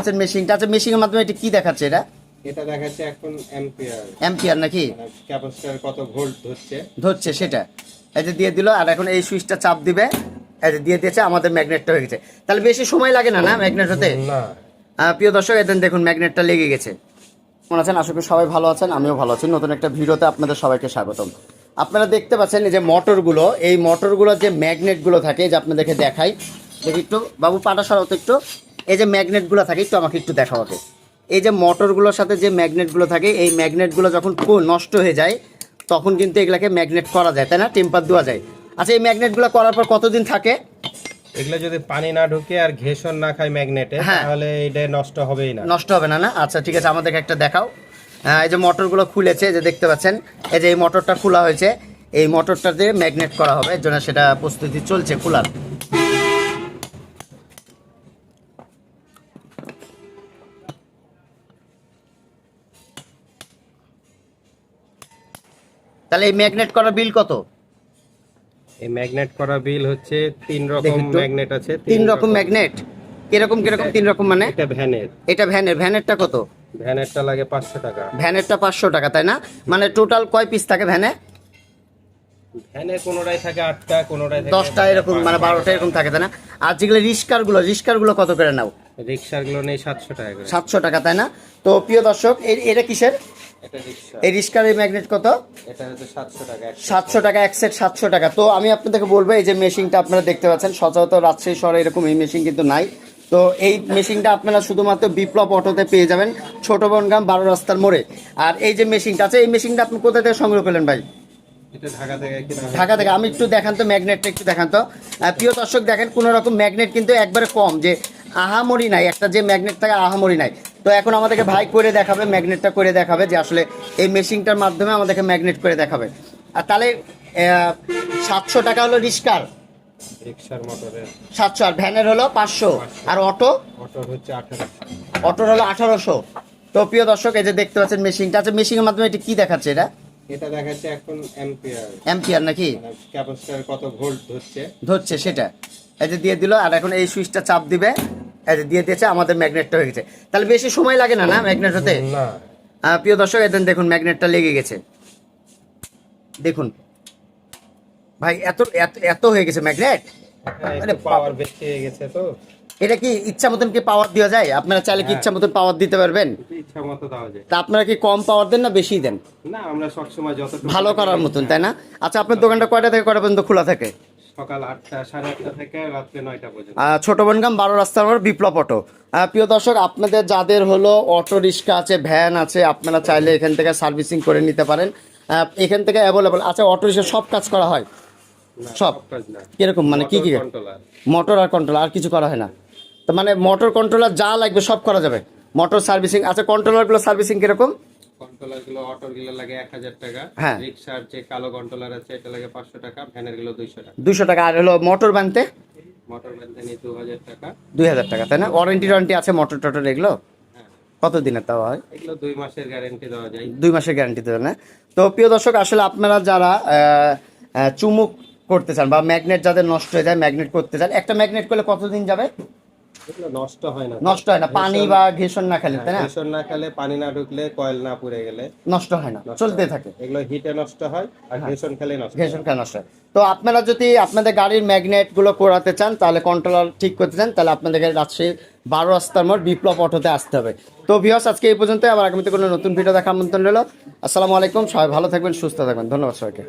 আচ্ছা মেশিনটা আচ্ছা মেশিনের মাধ্যমে এটা কি দেখাচ্ছে এটা? এটা দেখাচ্ছে এখন অ্যাম্পিয়ার অ্যাম্পিয়ার নাকি? মানে ক্যাপাসিটর কত ভোল্ট ধরছে। ধরছে সেটা। এই যে দিয়ে দিল আর এখন এই সুইচটা চাপ দিবে। এই যে দিয়ে দিয়েছে আমাদের ম্যাগনেটটা হয়ে গেছে। তাহলে বেশি সময় লাগে না না ম্যাগনেট হতে? না। প্রিয় দর্শক এদিন দেখুন ম্যাগনেটটা লেগে গেছে। কেমন আছেন? আশা করি সবাই ভালো আছেন আমিও ভালো আছি। নতুন একটা ভিডিওতে আপনাদের সবাইকে স্বাগতম। আপনারা দেখতে পাচ্ছেন এই যে মোটরগুলো এই মোটরগুলোর যে ম্যাগনেটগুলো থাকে যে আপনাদেরকে দেখাই। দেখি একটু বাবু পাটা সরাও তো একটু। এই যে ম্যাগনেটগুলো থাকে একটু আমাকে একটু দেখা হবে এই যে মোটরগুলোর সাথে যে ম্যাগনেটগুলো থাকে এই ম্যাগনেটগুলো যখন নষ্ট হয়ে যায় তখন কিন্তু এগুলাকে ম্যাগনেট করা যায় তাই না? টেম্পার দেওয়া যায়। আচ্ছা এই ম্যাগনেটগুলো করার পর কতদিন থাকে? এগুলো যদি পানি না ঢুকে আর ঘেষণ না খায় ম্যাগনেটে হ্যাঁ। তাহলে এটা নষ্ট হবেই না। নষ্ট হবে না না? আচ্ছা ঠিক আছে আমাদেরকে একটা দেখাও। হ্যাঁ, এই যে মোটরগুলো খুলেছে যে দেখতে পাচ্ছেন এই যে এই মোটরটা খোলা হয়েছে এই মোটরটা দিয়ে ম্যাগনেট করা হবে এর জন্য সেটা প্রস্তুতি চলছে খোলার। তাহলে এই ম্যাগনেট করার বিল কত? এই ম্যাগনেট করা বিল হচ্ছে তিন রকম ম্যাগনেট আছে তিন রকম ম্যাগনেট? কীরকম কীরকম তিন রকম মানে? এটা ভ্যানের। এটা ভ্যানের। ভ্যানেরটা কত? ভ্যানেরটা লাগে পাঁচশো টাকা। ভ্যানেরটা পাঁচশো টাকা তাই না? মানে টোটাল কয় পিস থাকে ভ্যানে? ভ্যানে কোনোটাই থাকে আটটা কোনোটাই দশটা এরকম মানে বারোটা। এরকম থাকে তাই না? আর যেগুলো গুলো রিস্কারগুলো কত করে নাও? রিক্সারগুলো নেই সাতশো টাকা করে। সাতশো টাকা তাই না? তো প্রিয় দর্শক এটা কিসের? এই রিস্কার এই ম্যাগনেট কত? সাতশো টাকা এক সেট সাতশো টাকা তো আমি আপনাদেরকে বলব এই যে মেশিনটা আপনারা দেখতে পাচ্ছেন সচরাচর রাজশাহী শহরে এরকম এই মেশিন কিন্তু নাই। তো এই মেশিনটা আপনারা শুধুমাত্র বিপ্লব অটোতে পেয়ে যাবেন ছোট বনগাম বারো রাস্তার মোড়ে। আর এই যে মেশিনটা আছে এই মেশিনটা আপনি কোথা থেকে সংগ্রহ করলেন ভাই? ঢাকা থেকে কিনা। ঢাকা থেকে। আমি একটু দেখান তো ম্যাগনেটটা একটু দেখান তো। প্রিয় দর্শক দেখেন কোনো রকম ম্যাগনেট কিন্তু একবারে কম যে আহামরি নাই একটা যে ম্যাগনেট থাকে আহামরি নাই। তো এখন আমাদেরকে ভাই করে দেখাবে ম্যাগনেটটা করে দেখাবে যে আসলে এই মেশিনটার মাধ্যমে আমাদেরকে ম্যাগনেট করে দেখাবে। আর তাহলে সাতশো টাকা হলো রিস্কার। রিক্সার সাতশো আর ভ্যানের হলো পাঁচশো। আর অটো? অটোর হলো আঠারোশো। তো প্রিয় দর্শক এই যে দেখতে পাচ্ছেন মেশিনটা আছে মেশিনের মাধ্যমে এটা কি দেখাচ্ছে এটা? এটা দেখাচ্ছে এখন অ্যাম্পিয়ার অ্যাম্পিয়ার নাকি? মানে ক্যাপাসিটর কত ভোল্ট ধরছে। ধরছে সেটা। এই যে দিয়ে দিল আর এখন এই সুইচটা চাপ দিবে। এই যে দিয়ে দিয়েছে আমাদের ম্যাগনেটটা হয়ে গেছে। তাহলে বেশি সময় লাগে না না ম্যাগনেট হতে? প্রিয় দর্শক এদিন দেখুন ম্যাগনেটটা লেগে গেছে। দেখুন ভাই এত এত এত হয়ে গেছে ম্যাগনেট? পাওয়ার বেশি হয়ে গেছে তো। এটা কি ইচ্ছা মতন কি পাওয়ার দেওয়া যায়? আপনারা চাইলে কি ইচ্ছা মতন পাওয়ার দিতে পারবেন? ইচ্ছা মতো দেওয়া যায়। তা আপনারা কি কম পাওয়ার দেন না বেশি দেন? না আমরা সবসময় যত ভালো করার মতন তাই না? আচ্ছা আপনার দোকানটা কয়টা থেকে কয়টা পর্যন্ত খোলা থাকে? সকাল আটটা সাড়ে আটটা থেকে রাত্রে নয়টা পর্যন্ত। ছোট বনগাম বারো রাস্তার মোড় বিপ্লব অটো। প্রিয় দর্শক আপনাদের যাদের হলো অটো রিক্সা আছে ভ্যান আছে আপনারা চাইলে এখান থেকে সার্ভিসিং করে নিতে পারেন। এখান থেকে অ্যাভেলেবল আচ্ছা অটো রিক্সা সব কাজ করা হয়? সব? কীরকম মানে কি কি? মোটর আর কন্ট্রোল আর কিছু করা হয় না। তো মানে মোটর কন্ট্রোলার যা লাগবে সব করা যাবে। মোটর সার্ভিসিং আচ্ছা কন্ট্রোলারগুলো সার্ভিসিং কীরকম? কন্ট্রোলারগুলো অটোরগুলো লাগে এক হাজার টাকা। হ্যাঁ। রিক্সার যে কালো কন্ট্রোলার আছে এটা লাগে পাঁচশো টাকা ভ্যানেরগুলো দুইশো টাকা। দুশো টাকা। আর হলো মোটর বানতে? মোটর নিয়ে দু হাজার টাকা। দুই হাজার টাকা তাই না? ওয়ারেন্টি ওয়ারেন্টি আছে মোটর টটর এগুলো? হ্যাঁ। কত দিনের তাও হয়? এগুলো দুই মাসের গ্যারেন্টি দেওয়া যায়। দুই মাসের গ্যারান্টি দেবেন না? তো প্রিয় দর্শক আসলে আপনারা যারা চুমুক করতে চান বা ম্যাগনেট যাদের নষ্ট হয়ে যায় ম্যাগনেট করতে চান একটা ম্যাগনেট করলে কতদিন যাবে? নষ্ট হয় না। নষ্ট হয় না পানি বা ঘেষণ না খেলে তাই না? প্রেশর না খেলে পানি না ঢুকলে কয়েল না পুড়ে গেলে নষ্ট হয় না চলতে থাকে। এগুলো হিটে নষ্ট হয় আর ঘেষণ খেলে নষ্ট হয়। ঘেষণ খেলে নষ্ট হয়। তো আপনারা যদি আপনাদের গাড়ির ম্যাগনেটগুলো করাতে চান তাহলে কন্ট্রোলার ঠিক করতে চান তাহলে আপনাদেরকে রাজশাহী বারো রাস্তার মোড় বিপ্লব অটোতে আসতে হবে। তো ভিওস আজকে এই পর্যন্ত আবার আগামীতে কোনো নতুন ভিডিও দেখা আমন্ত্রণ রইল। আসসালামু আলাইকুম। সবাই ভালো থাকবেন সুস্থ থাকবেন। ধন্যবাদ সবাইকে।